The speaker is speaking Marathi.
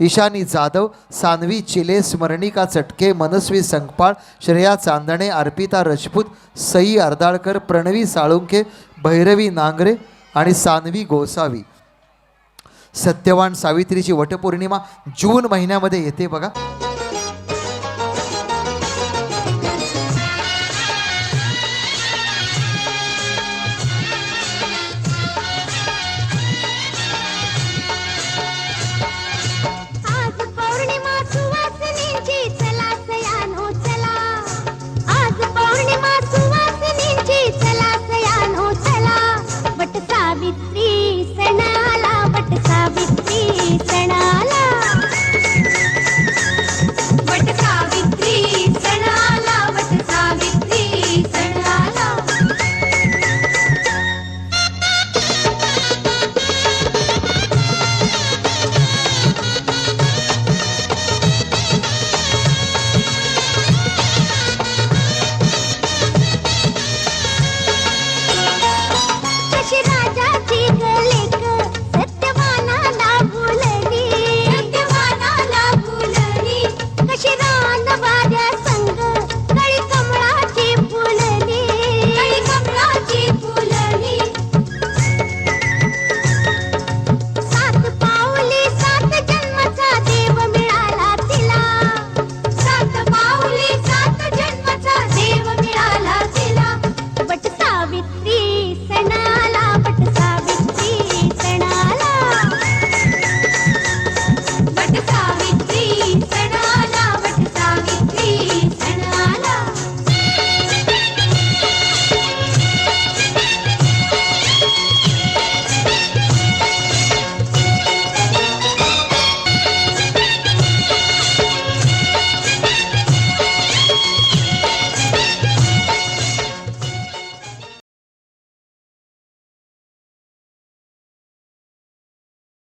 ईशानी जाधव सानवी चिले स्मरणिका चटके मनस्वी संकपाळ श्रेया चांदणे अर्पिता रजपूत सई अर्दाळकर प्रणवी साळुंके भैरवी नांगरे आणि सानवी गोसावी. सत्यवान सावित्रीची वटपौर्णिमा जून महिन्यामध्ये येते बघा.